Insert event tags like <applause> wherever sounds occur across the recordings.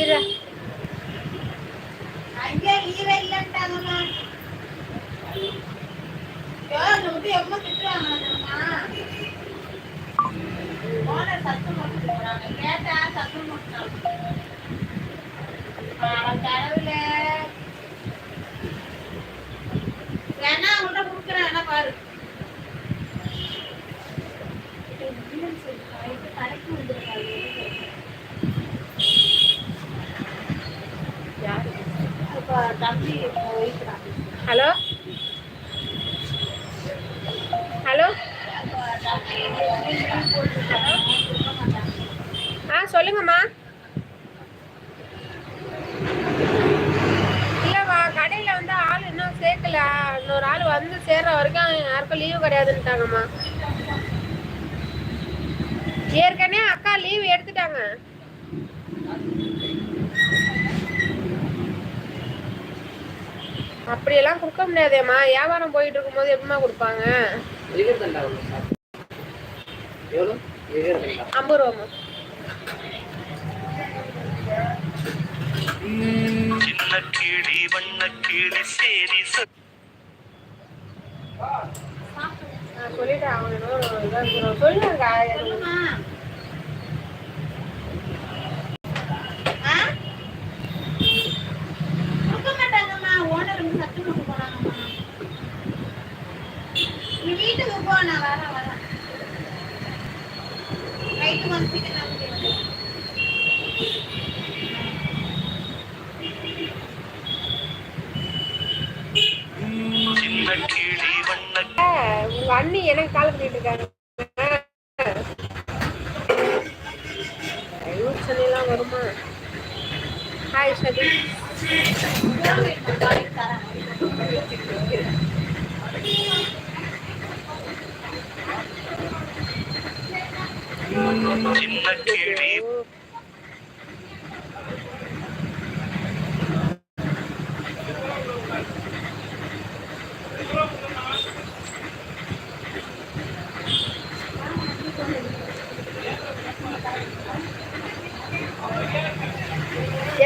இரு அங்கே லீவே இல்லன்ட்டாங்கம்மா ஐயோ இந்த விட்டு எவ்வளோ சத்தம் போட்டு கேட்டா சத்தம் போட்டுறாங்க ஹலோ? ஹலோ? ஆ சொல்லுங்கம்மா. இல்லைம்மா கடையில் வந்து ஆள் இன்னும் சேர்க்கல. இன்னொரு ஆள் வந்து சேர்ற வரைக்கும் யாருக்கும் லீவு கிடையாதுன்ட்டாங்கம்மா ஏற்கனவே அக்கா லீவு எடுத்துட்டாங்க. அப்படியெல்லாம் கொடுக்க முடியாதேம்மா. வியாபாரம் போயிட்டு இருக்கும்போது எப்படிம்மா கொடுப்பாங்க? ஐம்பது ரூபாம்மா. சின்ன கிளி வண்ண சேரி சொல்லிட்டேன் அவங்க சொல்லுங்க உங்க அண்ணி எனக்கு கால் பண்ணிட்டு இருக்காங்க யோசனைலாம் வருமா ஹாய் சதி சின்ன கிளி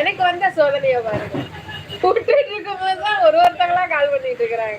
எனக்கு வந்த சோதனையை பாருங்க. கூப்பிட்டு இருக்கும் போதுதான் ஒரு ஒருத்தங்களா கால் பண்ணிட்டு இருக்கிறாங்க.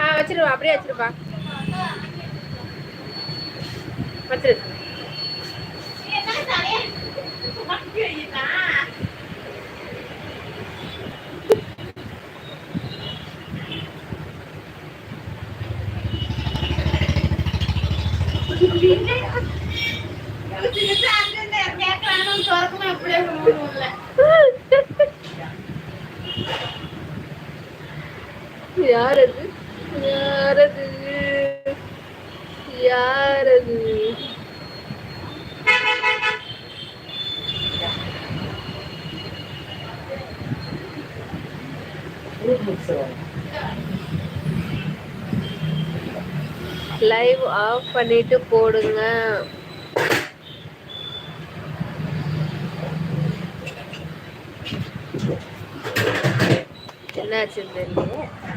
ஆ வச்சிருவா அப்படியே வச்சிருப்பா. வச்சிரு. <laughs> <laughs> யாரது? யாரது? யாரது? லைவ் ஆஃப் பண்ணிட்டு போடுங்க. என்னாச்சு தெரியல